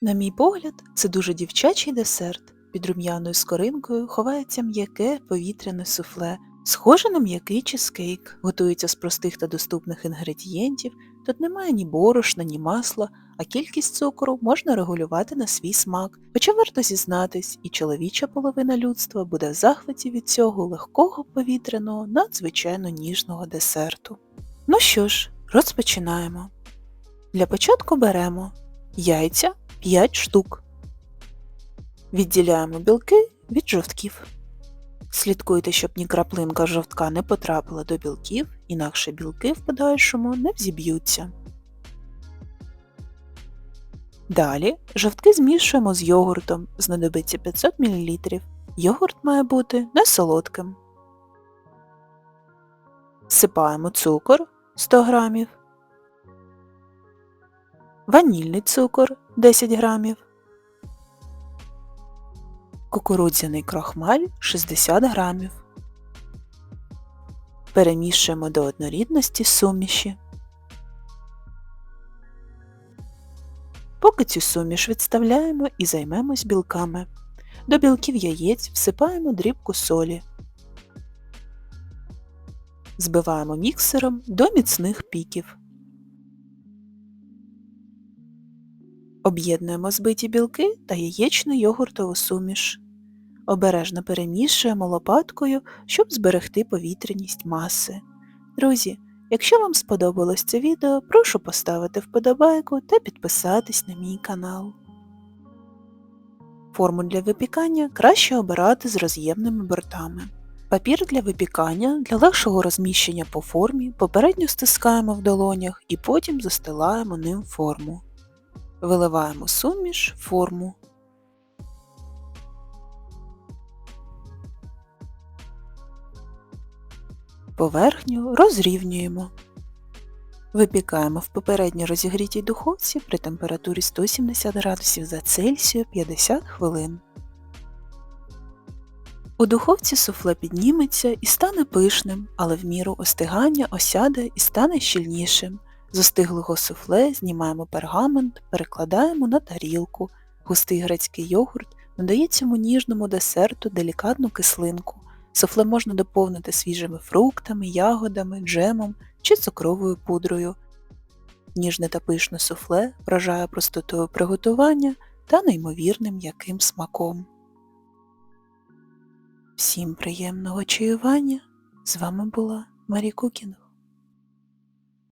На мій погляд, це дуже дівчачий десерт. Під рум'яною скоринкою ховається м'яке повітряне суфле, схоже на м'який чизкейк, готується з простих та доступних інгредієнтів, тут немає ні борошна, ні масла, а кількість цукру можна регулювати на свій смак. Хоча варто зізнатись, і чоловіча половина людства буде в захваті від цього легкого повітряного, надзвичайно ніжного десерту. Ну що ж, розпочинаємо. Для початку беремо яйця 5 штук. Відділяємо білки від жовтків. Слідкуйте, щоб ні краплинка жовтка не потрапила до білків, інакше білки в подальшому не взіб'ються. Далі жовтки змішуємо з йогуртом, знадобиться 500 мл. Йогурт має бути не солодким. Сипаємо цукор 100 г, ванільний цукор 10 г, кукурудзяний крохмаль 60 г. Перемішуємо до однорідності суміші. Поки цю суміш відставляємо і займемось білками. До білків яєць всипаємо дрібку солі. Збиваємо міксером до міцних піків. Об'єднуємо збиті білки та яєчну йогуртову суміш. Обережно перемішуємо лопаткою, щоб зберегти повітряність маси. Друзі, якщо вам сподобалось це відео, прошу поставити вподобайку та підписатись на мій канал. Форму для випікання краще обирати з роз'ємними бортами. Папір для випікання для легшого розміщення по формі попередньо стискаємо в долонях і потім застилаємо ним форму. Виливаємо суміш форму. Поверхню розрівнюємо. Випікаємо в попередньо розігрітій духовці при температурі 170 градусів за Цельсію 50 хвилин. У духовці суфле підніметься і стане пишним, але в міру остигання осяде і стане щільнішим. З остиглого суфле знімаємо пергамент, перекладаємо на тарілку. Густий грецький йогурт надає цьому ніжному десерту делікатну кислинку. Суфле можна доповнити свіжими фруктами, ягодами, джемом чи цукровою пудрою. Ніжне та пишне суфле вражає простотою приготування та неймовірним м'яким смаком. Всім приємного чаювання! З вами була Марі Кукінг.